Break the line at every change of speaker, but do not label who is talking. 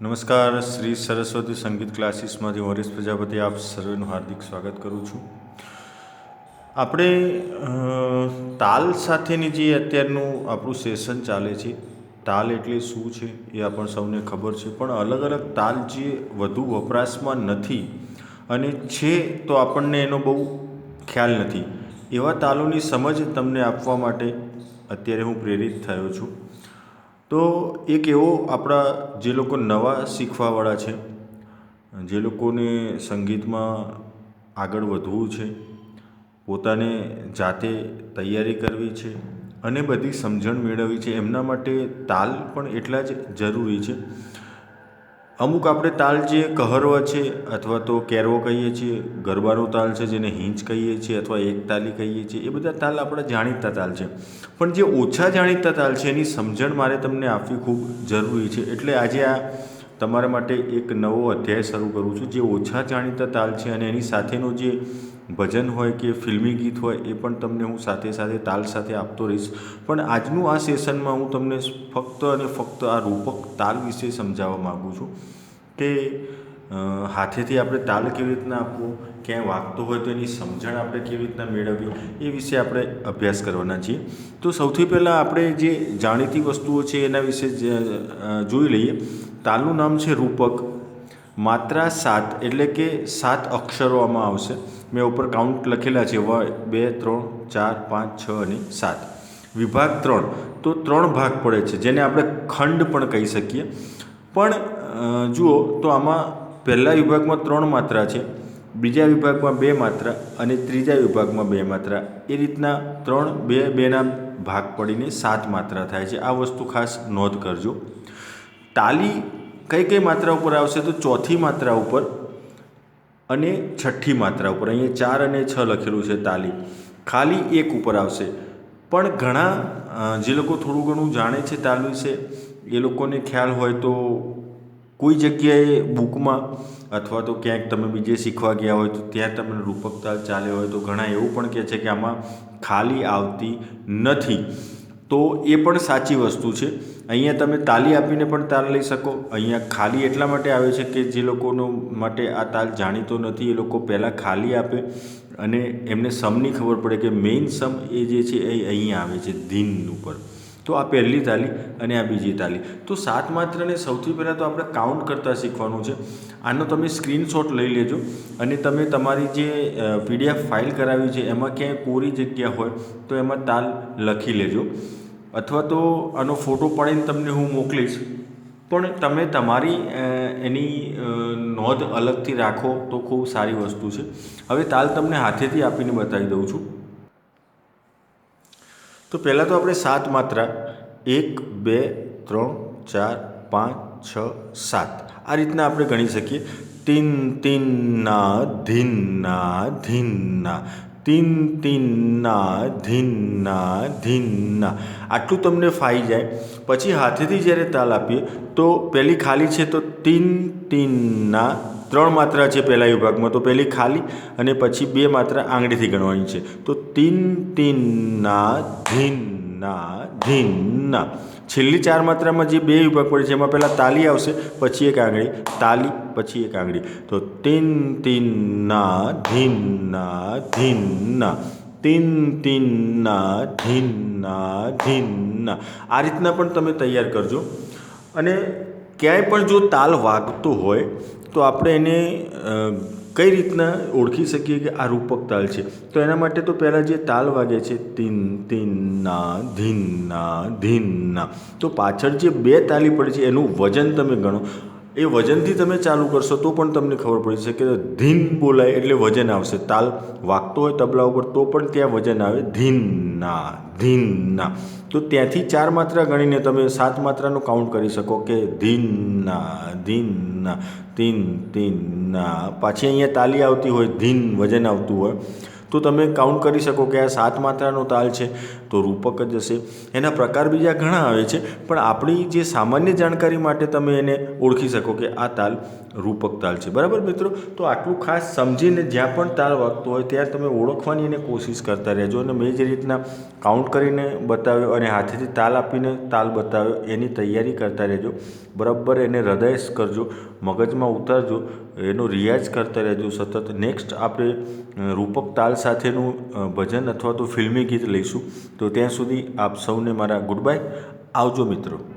નમસ્કાર, શ્રી સરસ્વતી સંગીત ક્લાસીસમાંથી વરેશ પ્રજાપતિ, આપ સર્વેનું હાર્દિક સ્વાગત કરું છું. આપણે તાલ સાથેની જે અત્યારનું આપણું સેશન ચાલે છે, તાલ એટલે શું છે એ આપણને સૌને ખબર છે, પણ અલગ અલગ તાલ જે વધુ વપરાશમાં નથી અને છે તો આપણને એનો બહુ ખ્યાલ નથી. એવા તાલોની સમજ તમને આપવા માટે અત્યારે હું પ્રેરિત થયો છું. તો એક એવો આપણા જે લોકો નવા શીખવાવાળા છે, જે લોકોને સંગીતમાં આગળ વધવું છે, પોતાને જાતે તૈયારી કરવી છે અને બધી સમજણ મેળવવી છે, એમના માટે તાલ પણ એટલા જ જરૂરી છે. અમુક આપણે તાલ જે કહરવ છે અથવા તો કેરવો કહીએ છીએ, ગરબાનો તાલ છે જેને હિંચ કહીએ છીએ અથવા એકતાલી કહીએ છીએ, એ બધા તાલ આપણા જાણીતા તાલ છે. પણ જે ઓછા જાણીતા તાલ છે એની સમજણ મારે તમને આપવી ખૂબ જરૂરી છે. એટલે આજે આ તમારા માટે એક નવો અધ્યાય શરૂ કરું છું, જે ઓછા જાણીતા તાલ છે અને એની સાથેનો જે ભજન હોય કે ફિલ્મી ગીત હોય, એ પણ તમને હું સાથે સાથે તાલ સાથે આપતો રહીશ. પણ આજનું આ સેશનમાં હું તમને ફક્ત અને ફક્ત આ રૂપક તાલ વિશે સમજાવવા માગું છું કે હાથેથી આપણે તાલ કેવી રીતના આપવો, ક્યાંય વાગતો હોય તો એની સમજણ આપણે કેવી રીતના મેળવવી એ વિશે આપણે અભ્યાસ કરવાના છીએ. તો સૌથી પહેલાં આપણે જે જાણીતી વસ્તુઓ છે એના વિશે જોઈ લઈએ. તાલનું નામ છે રૂપક. માત્રા સાત એટલે કે સાત અક્ષરો આમાં આવશે. મેં ઉપર કાઉન્ટ લખેલા છે. વ બે, ત્રણ, ચાર, પાંચ, છ અને સાત. વિભાગ ત્રણ. તો ત્રણ ભાગ પડે છે, જેને આપણે ખંડ પણ કહી શકીએ. પણ જુઓ, તો આમાં પહેલા વિભાગમાં ત્રણ માત્રા છે. બીજા વિભાગમાં બે માત્રા અને ત્રીજા વિભાગમાં બે માત્રા. એ રીતના ત્રણ, બે, બેના ભાગ પડીને સાત માત્રા થાય છે. આ વસ્તુ ખાસ નોંધ કરજો. તાલી કઈ કઈ માત્રા ઉપર આવશે તો ચોથી માત્રા ઉપર અને છઠ્ઠી માત્રા ઉપર. અહીંયા ચાર અને છ લખેલું છે તાલી. ખાલી એક ઉપર આવશે. પણ ઘણા જે લોકો થોડું ઘણું જાણે છે તાલી વિશે, એ લોકોને ખ્યાલ હોય તો કોઈ જગ્યાએ બુકમાં અથવા તો ક્યાંક તમે બીજે શીખવા ગયા હોય તો ત્યાં તમને રૂપક તાલ ચાલે હોય તો ઘણા એવું પણ કહે છે કે આમાં ખાલી આવતી નથી. તો એ પણ સાચી વસ્તુ છે. અહીંયા તમે તાલી આપીને પણ તાલ લઈ શકો. અહીંયા ખાલી એટલા માટે આવે છે કે જે લોકોનો માટે આ તાલ જાણીતો નથી, એ લોકો પહેલાં ખાલી આપે અને એમને સમની ખબર પડે કે મેઇન સમ એ જે છે એ અહીંયા આવે છે, ધીન ઉપર. તો આ પહેલી તાલી અને આ બીજી તાલી. તો સાત માત્રાને સૌથી પહેલાં તો આપણે કાઉન્ટ કરતાં શીખવાનું છે. આનો તમે સ્ક્રીનશોટ લઈ લેજો અને તમે તમારી જે પીડીએફ ફાઇલ કરાવી છે, એમાં ક્યાંય કોરી જગ્યા હોય તો એમાં તાલ લખી લેજો. અથવા તો આનો ફોટો પાડીને તમને હું મોકલીશ. પણ તમે તમારી એની નોંધ અલગથી રાખો તો ખૂબ સારી વસ્તુ છે. હવે તાલ તમને હાથેથી આપીને બતાવી દઉં છું. તો પહેલાં તો આપણે સાત માત્રા. એક, બે, ત્રણ, ચાર, પાંચ, છ, સાત. આ રીતના આપણે ગણી શકીએ. તીન, તીનના, ધીનના ધીનના. તીન, તીનના, ધીનના ધીનના. આટલું તમને ફાઈ જાય. પછી હાથેથી જ્યારે તાલ આપીએ, તો પહેલી ખાલી છે તો તીન, તીનના ત્રણ માત્રા છે પહેલા વિભાગમાં. તો પહેલી ખાલી અને પછી બે માત્રા આંગળીથી ગણવાની છે. તો તીન, તીનના, ધીનના ધીનના. છેલ્લી ચાર માત્રામાં જે બે વિભાગ પડે છે, એમાં પહેલાં તાલી આવશે, પછી એક આંગળી. તાલી, પછી એક આંગળી. તો તીન, તીનના, ધીનના ધીનના. તીન, તીનના, ધીનના ધીનના. આ રીતના પણ તમે તૈયાર કરજો. અને ક્યાંય પણ જો તાલ વાગતો હોય તો આપણે એને કઈ રીતના ઓળખી શકીએ કે આ રૂપક તાલ છે? તો એના માટે તો પહેલાં જે તાલ વાગે છે, તીન ના ધીનના ધીનના, તો પાછળ જે બે તાલી પડે છે, એનું વજન તમે ગણો. એ વજનથી તમે ચાલુ કરશો તો પણ તમને ખબર પડી શકે કે ધીન બોલાય એટલે વજન આવશે. તાલ વાગતો હોય તબલા ઉપર તો પણ ત્યાં વજન આવે. ધીનના ધીનના તો ત્યાંથી ચાર માત્રા ગણીને તમે સાત માત્રાનું કાઉન્ટ કરી શકો કે ધીનના ધીનના તીન તીનના પાછી અહીંયા તાલી આવતી હોય, ધીન વજન આવતું હોય, તો તમે કાઉન્ટ કરી શકો કે આ સાત માત્રાનો તાલ છે. તો રૂપક જ હશે. એના પ્રકાર બીજા ઘણા આવે છે, પણ આપણી જે સામાન્ય જાણકારી માટે તમે એને ઓળખી શકો કે આ તાલ રૂપક તાલ છે. બરાબર મિત્રો? તો આટલું ખાસ સમજીને જ્યાં પણ તાલ વાગતો હોય ત્યાં તમે ઓળખવાની એને કોશિશ કરતા રહેજો અને મેં જે રીતના કાઉન્ટ કરીને બતાવ્યો અને હાથેથી તાલ આપીને તાલ બતાવ્યો એની તૈયારી કરતા રહેજો. બરાબર એને હૃદય કરજો, મગજમાં ઉતારજો, એનો રિયાઝ કરતા રહેજો. સતત નેક્સ્ટ આપણે રૂપક તાલ સાથેનું ભજન અથવા તો ફિલ્મી ગીત લઈશું. તો ત્યાં સુધી આપ સૌને મારા ગુડ બાય આવજો મિત્રો.